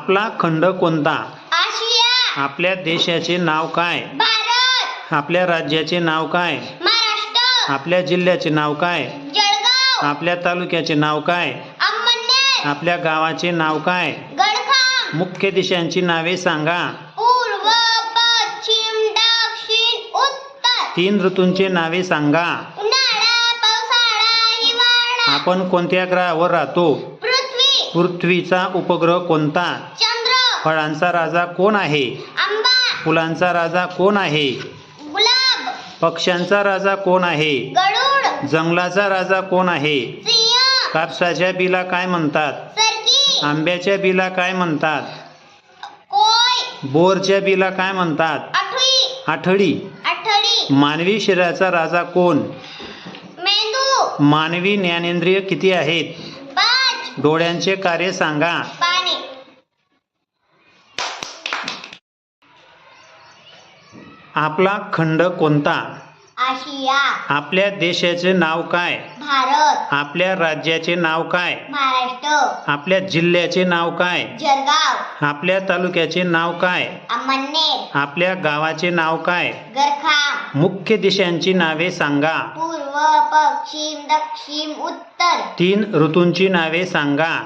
आपला खंड कोणता? आपल्या देशाचे नाव काय? भारत. आपल्या राज्याचे नाव काय? आपल्या जिल्ह्याचे नाव काय? आपल्या तालुक्याचे नाव काय? आपल्या गावाचे नाव काय? मुख्य दिशांची नावे सांगा. पूर्व पश्चिम दक्षिण उत्तर. तीन ऋतूंचे नावे सांगा. आपण कोणत्या ग्रहावर राहतो? पृथ्वीचा उपग्रह कोणता? चंद्र. फळांचा राजा कोण आहे? आंबा. फुलांचा राजा कोण आहे? गुलाब. पक्ष्यांचा राजा कोण आहे? गरुड. जंगलाचा राजा कोण आहे? सिंह. कापसाच्या बिला काय म्हणतात? सरकी. आंब्याच्या बिला काय म्हणतात? कोय. बोरच्या बिला काय म्हणतात? आठवी. आठडी. आठडी. मानवी शरीराचा राजा कोण? मेंदू. मानवी ज्ञानेंद्रिय किती आहेत? डोळ्यांचे कार्य सांगा. पाणी. आपला खंड कोणता? आशिया. आपल्या देशाचे नाव काय? भारत. आपल्या राज्याचे नाव काय? महाराष्ट्र. आपल्या जिल्ह्याचे नाव काय? जळगाव. आपल्या तालुक्याचे नाव काय? अमळनेर आपल्या गावाचे नाव काय? गरखाम. मुख्य दिशांची नावे सांगा. पूर्व पश्चिम दक्षिण उत्तर. तीन ऋतूंची नावे सांगा.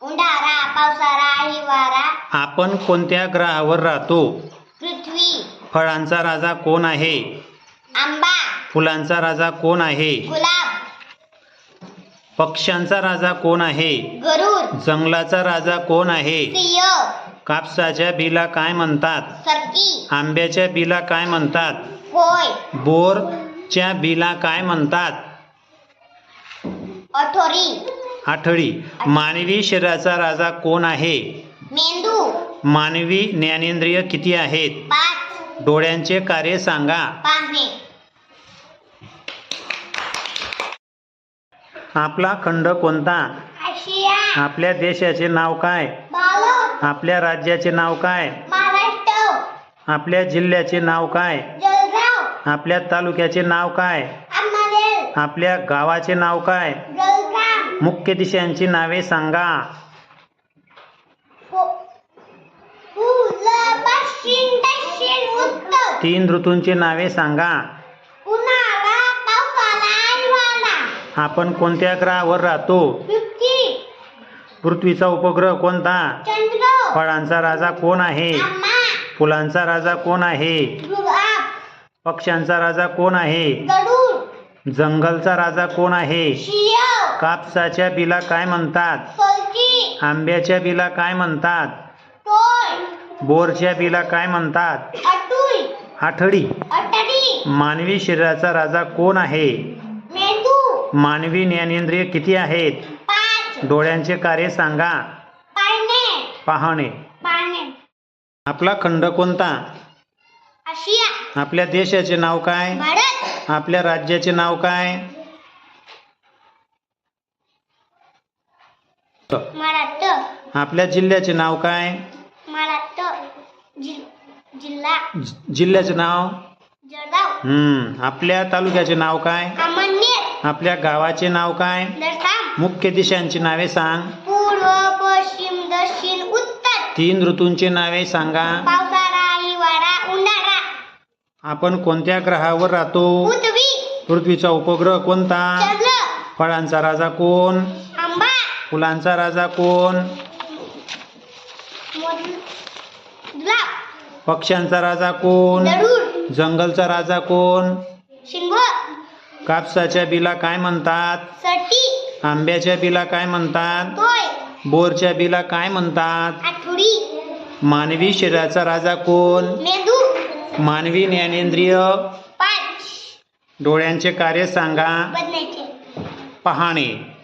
उंडारा पावसाळा हिवाळा. आपण कोणत्या ग्रहावर राहतो? पृथ्वी. फळांचा राजा कोण आहे? आंबा. फुलांचा राजा कोण आहे? गुलाब. पक्ष्यांचा राजा कोण आहे? गरुड. जंगलाचा राजा कोण आहे? सिंह. कापसाच्या बिला काय म्हणतात? सरकी. आंब्याच्या बिला काय म्हणतात? बोरच्या बिला काय म्हणतात? अठोरी. आठडी मानवी शरीराचा राजा कोण आहे? मेंदू. मानवी ज्ञानेंद्रिय किती आहेत? पाच. डोळ्यांचे कार्य सांगा. आपला खंड कोणता? आशिया. आपल्या देशाचे नाव काय? भारत आपल्या राज्याचे नाव काय? महाराष्ट्र. आपल्या जिल्ह्याचे नाव काय? जळगाव. आपल्या तालुक्याचे नाव काय? आपल्या गावाचे नाव काय? जळगाव. मुख्य दिशांची नावे सांगा. तीन ऋतूंची नावे सांगा. आपण कोणत्या ग्रहावर राहतो? पृथ्वी. पृथ्वीचा उपग्रह कोणता? फळांचा राजा कोण आहे? फुलांचा राजा कोण आहे? पक्ष्यांचा राजा कोण आहे? जंगलचा राजा कोण आहे? कापसाच्या बिला काय म्हणतात? आंब्याच्या बिला काय म्हणतात? बोरच्या बिला काय म्हणतात? आठडी. मानवी शरीराचा राजा कोण आहे? मानवी ज्ञानेंद्रिय किती आहेत? डोळ्यांचे कार्य सांगा. पाहणे. आपला खंड कोणता? आपल्या देशाचे नाव काय? आपल्या राज्याचे नाव काय? आपल्या जिल्ह्याचे नाव काय? जिल्हा जि- जिल्ह्याचे नाव? जळगाव. हम्म. आपल्या तालुक्याचे नाव काय? अमळनेर. आपल्या गावाचे नाव काय? दरसाम. मुख्य दिशांची नावे सांग. पूर्व पश्चिम दक्षिण उत्तर. तीन ऋतूंची नावे सांगा. पावसाळा हिवाळा उन्हाळा. आपण कोणत्या ग्रहावर राहतो? पृथ्वी. पृथ्वीचा उपग्रह कोणता? चंद्र. फळांचा राजा कोण? आंबा. फुलांचा राजा कोण? पक्ष्यांचा राजा कोण? जंगलचा राजा कोण? कापसाच्या बिला काय म्हणतात? आंब्याच्या बिला काय म्हणतात? बोरच्या बिला काय म्हणतात? मानवी शरीराचा राजा कोण? मानवी ज्ञानेंद्रिय. डोळ्यांचे कार्य सांगा. पहाणे.